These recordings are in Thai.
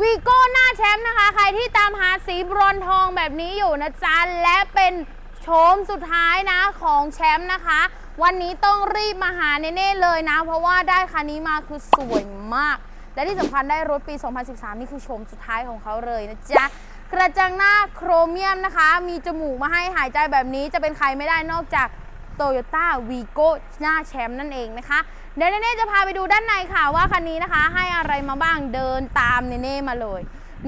วีโก้หน้าแชมป์นะคะ ใครที่ตามหาสีบรอนทองแบบนี้อยู่นะจ๊ะ และเป็นโฉมสุดท้ายนะของแชมป์นะคะ วันนี้ต้องรีบมาหาเน่ๆเลยนะ เพราะว่าได้คันนี้มาคือสวยมาก และที่สำคัญได้รถปี 2013 นี่คือโฉมสุดท้ายของเขาเลยนะจ๊ะ กระจังหน้าโครเมียมนะคะ มีจมูกมาให้หายใจแบบนี้จะเป็นใครไม่ได้นอกจาก โตโยต้าวีโก้หน้าแชมป์นั่นเองนะคะ เดี๋ยวเน่จะพาไปดูด้านในค่ะว่าคันนี้นะคะ ให้อะไรมาบ้างเดินตามเน่มาเลย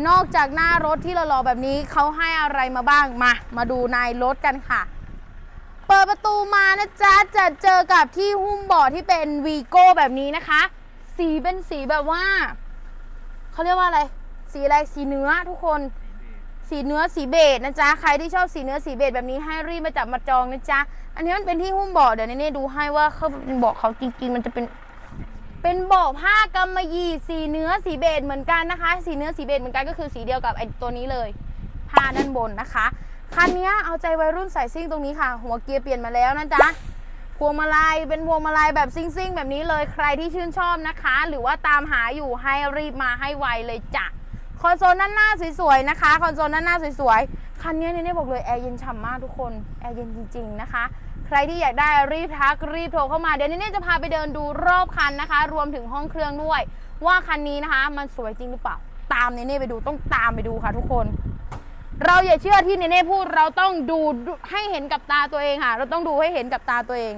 นอกจากหน้ารถที่เรารอแบบนี้เขาให้อะไรมาบ้างมา มาดูในรถกันค่ะ เปิดประตูมานะจ๊ะจะเจอกับที่หุ้มเบาะที่เป็นวีโก้แบบนี้นะคะ สีเป็นสีแบบว่าเขาเรียกว่าอะไร สีอะไรสีเนื้อทุกคน สีเนื้อสีเบจนะจ๊ะใครที่ชอบสีเนื้อสีเบจแบบนี้ให้รีบมาจับมาจองนะจ๊ะอันนี้มันเป็นที่หุ้มเบาะเดี๋ยวเน่ดูให้ว่าเขาเป็นเบาะเขาจริง ๆ มันจะเป็นเป็นเบาะผ้ากำมะหยี่สีเนื้อสีเบจเหมือนกันนะคะ สีเนื้อสีเบจเหมือนกันก็คือสีเดียวกับไอ้ตัวนี้เลยผ้าด้านบนนะคะคันนี้เอาใจวัยรุ่นใส่ซิ่งตรงนี้ค่ะ หัวเกียร์เปลี่ยนมาแล้วนะจ๊ะพวงมาลัยเป็นพวงมาลัยแบบซิ่งๆแบบนี้เลยใครที่ชื่นชอบนะคะ หรือว่าตามหาอยู่ให้รีบมาให้ไวเลยจ้ะ คอนโซลด้านหน้าสวยๆนะคะคอนโซลด้านหน้าสวยๆคันนี้เนี่ยบอกเลยแอร์เย็นฉ่ำมากทุกคนแอร์เย็นจริงๆนะคะ ใครที่อยากได้รีบทักรีบโทรเข้ามาเดี๋ยวนี้เนี่ยจะพาไปเดินดูรอบคันนะคะ รวมถึงห้องเครื่องด้วย ว่าคันนี้นะคะ มันสวยจริงหรือเปล่าตามเนเน่ไปดูต้องตามไปดูค่ะทุกคน เราอย่าเชื่อที่เนเน่พูดเราต้องดูให้เห็นกับตาตัวเองค่ะ เราต้องดูให้เห็นกับตาตัวเอง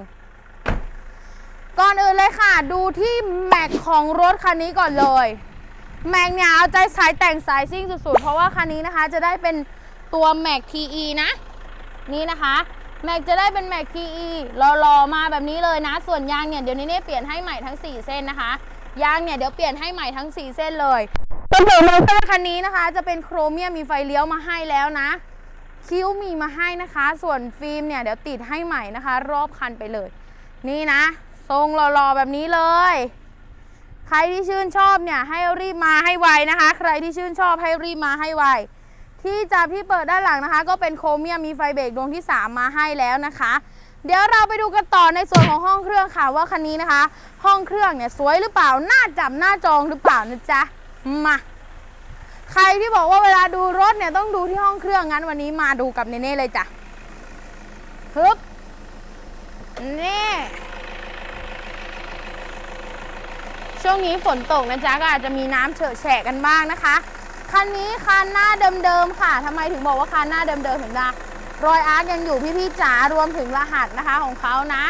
ก่อนอื่นเลยค่ะ ดูที่แม็กของรถคันนี้ก่อนเลย แม็กเนี่ยเอาใจสายแต่งสายซิ่งสุดๆ เพราะว่าคันนี้นะคะจะได้เป็นตัวแม็ก PE นะ นี่นะคะแม็กจะได้เป็นแม็ก PE รอๆมาแบบนี้เลยนะ ส่วนยางเนี่ยเดี๋ยวนี้เนี่ยเปลี่ยนให้ใหม่ทั้ง 4 เส้นนะคะ ยางเนี่ยเดี๋ยวเปลี่ยนให้ใหม่ทั้ง 4 เส้นเลยตัวเบรกมอเตอร์คันนี้นะคะ จะเป็นโครเมียมมีไฟเลี้ยวมาให้แล้วนะ คิ้วมีมาให้นะคะ ส่วนฟิล์มเนี่ยเดี๋ยวติดให้ใหม่นะคะ รอบคันไปเลย นี่นะ ทรงหล่อๆแบบนี้เลย ใครที่ชื่นชอบเนี่ยให้รีบมาให้ไวนะคะ ใครที่ชื่นชอบให้รีบมาให้ไวที่จับที่เปิดด้านหลังนะคะ ก็เป็นโครเมียมมีไฟเบรกดวงที่ 3 มาให้แล้วนะคะ เดี๋ยวเราไปดูกันต่อในส่วนของห้องเครื่องค่ะว่าคันนี้นะคะ ห้องเครื่องเนี่ยสวยหรือเปล่าน่าจับหน้าจองหรือเปล่านะจ๊ะมาใครที่บอกว่าเวลาดูรถเนี่ยต้องดูที่ห้องเครื่องงั้นวันนี้มาดูกับเนเน่เลยจ้ะฮึบนี่ ช่วงนี้ฝนตกนะจ๊ะก็อาจจะมีน้ำเฉอะแฉะกันบ้างนะคะ คันนี้คันหน้าเดิมๆค่ะทำไมถึงบอกว่าคันหน้าเดิมๆเห็นไหมรอยอาร์ตยังอยู่พี่ๆจ๋ารวมถึงรหัสนะคะของเขานะ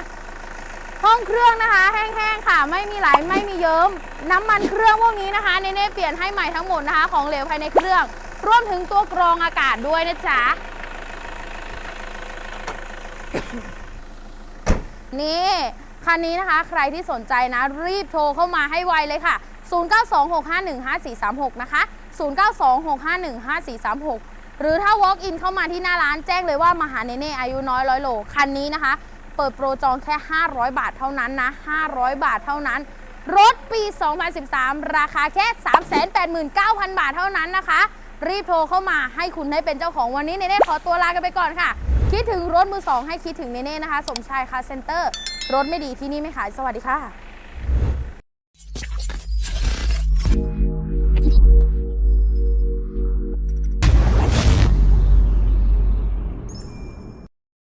ห้องเครื่องนะคะ แห้งๆค่ะ ไม่มีไหลไม่มีเยิ้มน้ำมันเครื่องพวกนี้นะคะเนเน่เปลี่ยนให้ใหม่ทั้งหมดนะคะ ของเหลวภายในเครื่องรวมถึงตัวกรองอากาศด้วยนะจ๊ะนี่ คันนี้นะคะ ใครที่สนใจนะ รีบโทรเข้ามาให้ไวเลยค่ะ 0926515436 นะคะ 0926515436 หรือถ้า walk in เข้ามาที่หน้าร้านแจ้งเลยว่ามาหาเนเน่อายุน้อยร้อยโล คันนี้นะคะ เปิดโปรจองแค่ 500 บาทเท่านั้นนะ 500 บาทเท่านั้น รถปี 2013 ราคาแค่ 389,000 บาทเท่านั้นนะคะ รีบโทรเข้ามาให้คุณได้เป็นเจ้าของวันนี้เนเน่ขอตัวลากันไปก่อนค่ะ คิดถึงรถมือสองให้คิดถึงเนเน่นะคะ สมชายคาร์เซ็นเตอร์ รถไม่ดีที่นี่ไม่ขายสวัสดีค่ะ